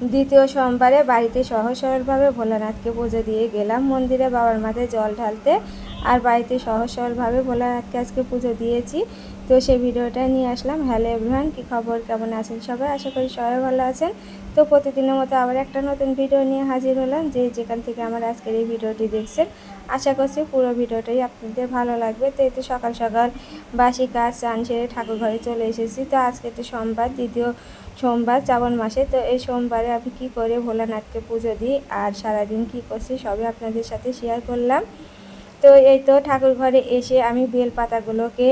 দ্বিতীয় সোমবারে বাড়িতে সহজ সরলভাবে ভোলানাথকে পুজো দিয়ে গেলাম। মন্দিরে বাবার মাথায় জল ঢালতে আর বাড়িতে সহজ সরলভাবে ভোলানাথকে আজকে পুজো দিয়েছি। তো সেই ভিডিওটা নিয়ে আসলাম। হ্যালো এভরিওয়ান, কী খবর? কেমন আছেন সবাই? আশা করি সবাই ভালো আছেন। তো প্রতিদিনের মতো আবার একটা নতুন ভিডিও নিয়ে হাজির হলাম। যে যেখান থেকে আমার আজকের এই ভিডিওটি দেখছেন, আশা করছি পুরো ভিডিওটাই আপনাদের ভালো লাগবে। তো এতে সকাল সকাল বাসি কাজ চান সেরে ঠাকুর ঘরে চলে এসেছি। তো আজকে তো সোমবার, দ্বিতীয় সোমবার, শ্রাবণ মাসে। তো এই সোমবারে আমি কী করে ভোলানাথকে পুজো দিই আর সারাদিন কী করছি সবই আপনাদের সাথে শেয়ার করলাম। তো এই তো ঠাকুর ঘরে এসে আমি বেল পাতাগুলোকে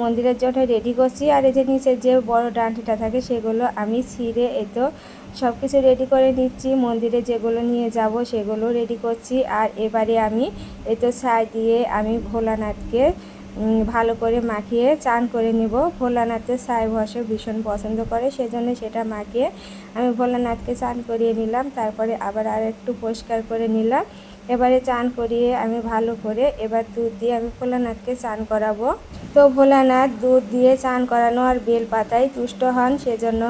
মন্দিরের জন্য রেডি করছি আর এই যে নিচের যে বড় ডান্টিটা থাকে সেগুলো আমি ছিঁড়ে এই তো সব কিছু রেডি করে নিচ্ছি। মন্দিরে যেগুলো নিয়ে যাব সেগুলো রেডি করছি আর এবারে আমি এই তো ছাই দিয়ে আমি ভোলানাথকে ভালো করে মাখিয়ে চান করে নিব। ভোলানাথের সাহেব ভসে ভীষণ পছন্দ করে, সেজন্য সেটা মাখিয়ে আমি ভোলানাথকে চান করিয়ে নিলাম, তারপরে আবার আর একটু পরিষ্কার করে নিলাম। এবারে চান করিয়ে আমি ভালো করে এবার দুধ দিয়ে আমি ভোলানাথকে চান করাবো। তো ভোলানাথ দুধ দিয়ে চান করানো আর বেল পাতায় তুষ্ট হন, সেজন্য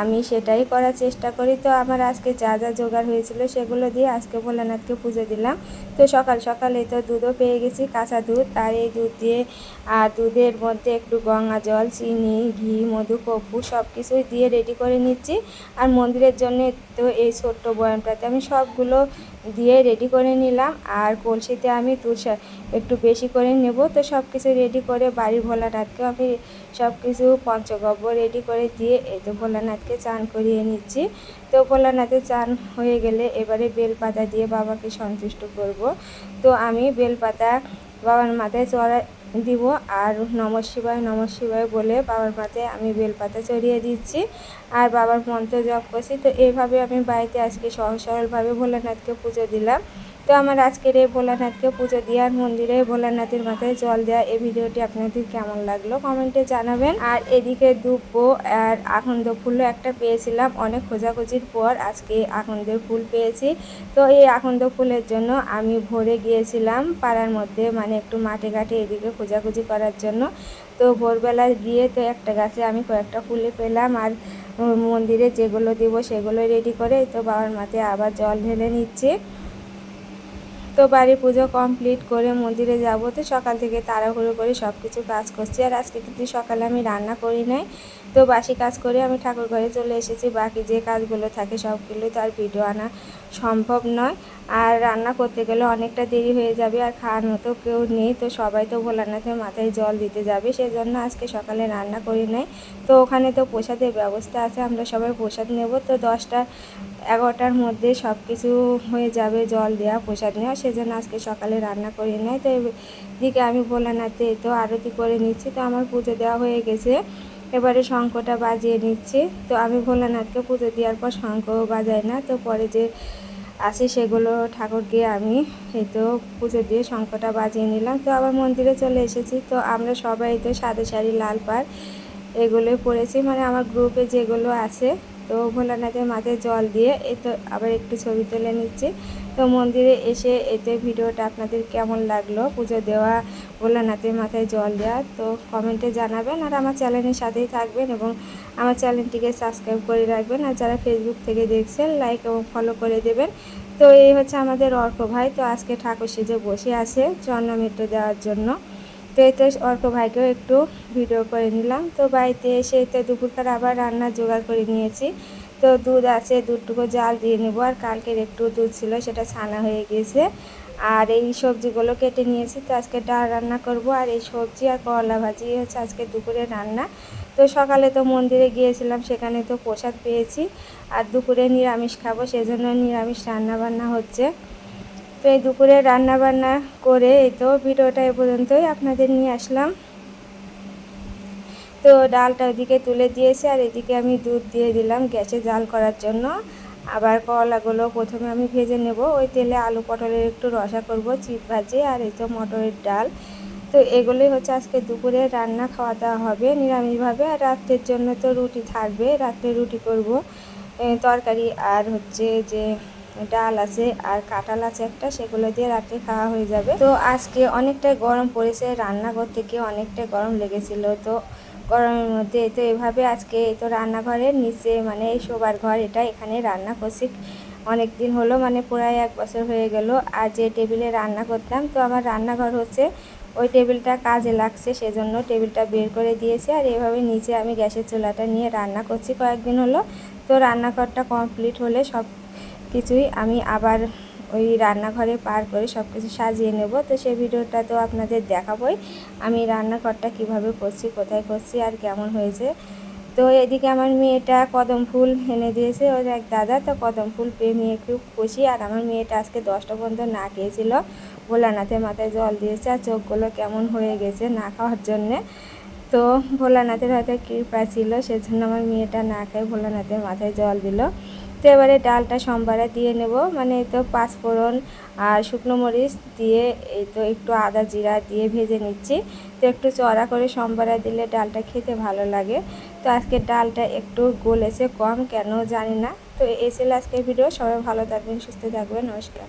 আমি সেটাই করার চেষ্টা করি। তো আমার আজকে যা যা জোগাড় হয়েছিল সেগুলো দিয়ে আজকে ভোলানাথকে পুজো দিলাম। তো সকাল সকালে তো দুধও পেয়ে গেছি, কাঁচা দুধ। আর এই দুধ দিয়ে, আর দুধের মধ্যে একটু গঙ্গা জল, চিনি, ঘি, মধু কপ্পু সব কিছুই দিয়ে রেডি করে নিচ্ছি। আর মন্দিরের জন্য তো এই ছোট্ট বয়ামটাতে আমি সবগুলো দিয়ে রেডি করে নিলাম। আর কলসিতে আমি তুষার একটু বেশি করে নেব। তো সব কিছু রেডি করে বাড়ি ভোলানাথকে আমি সব কিছু পঞ্চগব্য রেডি করে দিয়ে এই তো ভোলানাথকে চান করিয়ে নিচ্ছি। তো ভোলানাথে চান হয়ে গেলে এবারে বেলপাতা দিয়ে বাবাকে সন্তুষ্ট করব। তো আমি বেলপাতা বাবার মাথায় চড়া দিব আর নম শিবায় নম শিবায় বলে বাবার মাথায় আমি বেলপাতা চড়িয়ে দিচ্ছি। আর বাবার মন্ত্র জপ করছি। তো এইভাবে আমি বাড়িতে আজকে সহজ সরলভাবে ভোলানাথকে পুজো দিলাম। তো আমার আজকের এই ভোলানাথকে পুজো দেওয়ার মন্দিরে ভোলানাথের মাথায় জল দেওয়া এই ভিডিওটি আপনাদের কেমন লাগল কমেন্টে জানাবেন। আর এদিকে দুব্বো আর আকন্দ ফুলও একটা পেয়েছিলাম। অনেক খোঁজাখুঁজির পর আজকে আকন্দের ফুল পেয়েছি। তো এই আকন্দ ফুলের জন্য আমি ভোরে গিয়েছিলাম পাড়ার মধ্যে মানে একটু মাঠে ঘাটে এদিকে খোঁজাখুঁজি করার জন্য। তো ভোরবেলা গিয়ে তো একটা গাছে আমি কয়েকটা ফুলে পেলাম আর মন্দিরে যেগুলো দিব সেগুলো রেডি করে তো বাবার মাথায় আবার জল ঢেলে নিচ্ছি। তো বাড়ি পুজো কমপ্লিট করে মন্দিরে যাব তো সকাল থেকে তাড়াহুড়ো করে সব কিছু কাজ করছি। আর আজকে কিন্তু সকালে আমি রান্না করি নাই। তো বাসি কাজ করে আমি ঠাকুর ঘরে চলে এসেছি। বাকি যে কাজগুলো থাকে সবগুলো তো আর ভিডিও আনা সম্ভব নয়। আর রান্না করতে গেলে অনেকটা দেরি হয়ে যাবে আর খাওয়ার মতো কেউ নেই। তো সবাই তো ভোলানাথের মাথায় জল দিতে যাবে। সেজন্য আজকে সকালে রান্না করি নাই। তো ওখানে তো প্রসাদের ব্যবস্থা আছে। আমরা সবাই প্রসাদ নেব। তো দশটা এগারোটার মধ্যে সব কিছু হয়ে যাবে, জল দেওয়া প্রসাদ নেওয়া সেজন্য আজকে সকালে রান্না করি নেয়। তো এদিকে আমি ভোলানাথে তো আরতি করে নিচ্ছি। তো আমার পুজো দেওয়া হয়ে গেছে। এবারে শঙ্খটা বাজিয়ে নিচ্ছি। তো আমি ভোলানাথকে পুজো দেওয়ার পর শঙ্খ বাজাই না। তো পরে যে আছে সেগুলো ঠাকুরকে আমি এই তো পুজো দিয়ে শঙ্খটা বাজিয়ে নিলাম। তো আবার মন্দিরে চলে এসেছি। তো আমরা সবাই তো সাদা শাড়ি, লাল পাড় এগুলোই পরেছি। মানে আমার গ্রুপে যেগুলো আছে তো ভোলানাথের মাথায় জল দিয়ে এই তো আবার একটু ছবি তুলে নিচ্ছি। তো মন্দিরে এসে এতে ভিডিওটা আপনাদের কেমন লাগল? পুজো দেওয়া, ভোলানাথের মাথায় জল দেওয়া, তো কমেন্টে জানাবেন আর আমার চ্যানেলের সাথেই থাকবেন এবং আমার চ্যানেলটিকে সাবস্ক্রাইব করে রাখবেন। আর যারা ফেসবুক থেকে দেখছেন লাইক এবং ফলো করে দেবেন। তো এই হচ্ছে আমাদের অর্ক ভাই। তো আজকে ঠাকুর সেজে বসে আছে চন্দ্রমিত্র দেওয়ার জন্য। তো এতে অর্ক ভাইকেও একটু ভিডিও করে নিলাম। তো বাড়িতে এসে তো দুপুরকার আবার রান্নার জোগাড় করে নিয়েছি। তো দুধ আছে, দুধটুকু জাল দিয়ে নেব। আর কালকের একটু দুধ ছিল, সেটা ছানা হয়ে গিয়েছে আর এই সবজিগুলো কেটে নিয়েছি। তো আজকে ডাল রান্না করব। আর এই সবজি আর করলা ভাজি হচ্ছে আজকে দুপুরে রান্না। তো সকালে তো মন্দিরে গিয়েছিলাম, সেখানে তো প্রসাদ পেয়েছি। আর দুপুরে নিরামিষ খাব, সেজন্য নিরামিষ রান্না বান্না হচ্ছে। তো এই দুপুরে রান্না বান্না করে এই তো ভিডিওটা এ পর্যন্তই আপনাদের নিয়ে আসলাম। তো ডালটা ওদিকে তুলে দিয়েছি আর এদিকে আমি দুধ দিয়ে দিলাম গ্যাসে জাল করার জন্য। আবার কলাগুলো প্রথমে আমি ভেজে নেব। ওই তেলে আলু পটলের একটু রসা করব, চিপ ভাজি আর এই তো মটরের ডাল। তো এগুলোই হচ্ছে আজকে দুপুরে রান্না খাওয়া দাওয়া হবে নিরামিষভাবে। আর রাত্রের জন্য তো রুটি থাকবে, রাত্রে রুটি করব। তরকারি আর হচ্ছে যে ডাল আছে আর কাঁঠাল আছে একটা, সেগুলো দিয়ে রাত্রে খাওয়া হয়ে যাবে। তো আজকে অনেকটাই গরম পড়েছে, রান্নাঘর থেকে অনেকটাই গরম লেগেছিল। তো গরমের মধ্যে তো এভাবে আজকে তো রান্নাঘরের নিচে মানে শোবার ঘর, এটা এখানে রান্না করছি। অনেক দিন হলো মানে প্রায় এক বছর হয়ে গেল, আর যে টেবিলে রান্না করতাম, তো আমার রান্নাঘর হচ্ছে ওই টেবিলটা কাজে লাগছে, সেজন্য টেবিলটা বের করে দিয়েছি। আর এভাবে নিচে আমি গ্যাসের চুলাটা নিয়ে রান্না করছি কয়েকদিন হলো। তো রান্নাঘরটা কমপ্লিট হলে সব কিছুই আমি আবার ওই রান্নাঘরে পার করে সব কিছু সাজিয়ে নেব। তো সেই ভিডিওটা তো আপনাদের দেখাবই। আমি রান্নাঘরটা কীভাবে করছি, কোথায় করছি আর কেমন হয়েছে। তো এদিকে আমার মেয়েটা কদম ফুল এনে দিয়েছে, ওর এক দাদা। তো কদম ফুল পেয়ে মেয়ে খুব খুশি। আর আমার মেয়েটা আজকে দশটা পর্যন্ত না খেয়েছিল। ভোলানাথের মাথায় জল দিয়েছে আর চোখগুলো কেমন হয়ে গেছে না খাওয়ার জন্যে। তো ভোলানাথের হয়তো কৃপা ছিল, সেজন্য আমার মেয়েটা না খেয়ে ভোলানাথের মাথায় জল দিল। তো এবারে ডালটা সোমবারে দিয়ে নেব। মানে এই তো পাঁচফোড়ন আর শুকনো মরিচ দিয়ে এই তো একটু আদা জিরা দিয়ে ভেজে নিচ্ছি। তো একটু চড়া করে সোমবারে দিলে ডালটা খেতে ভালো লাগে। তো আজকে ডালটা একটু গলেছে কম, কেন জানি না। তো ছিল আজকের ভিডিও। সবাই ভালো থাকবেন, সুস্থ থাকবেন। নমস্কার।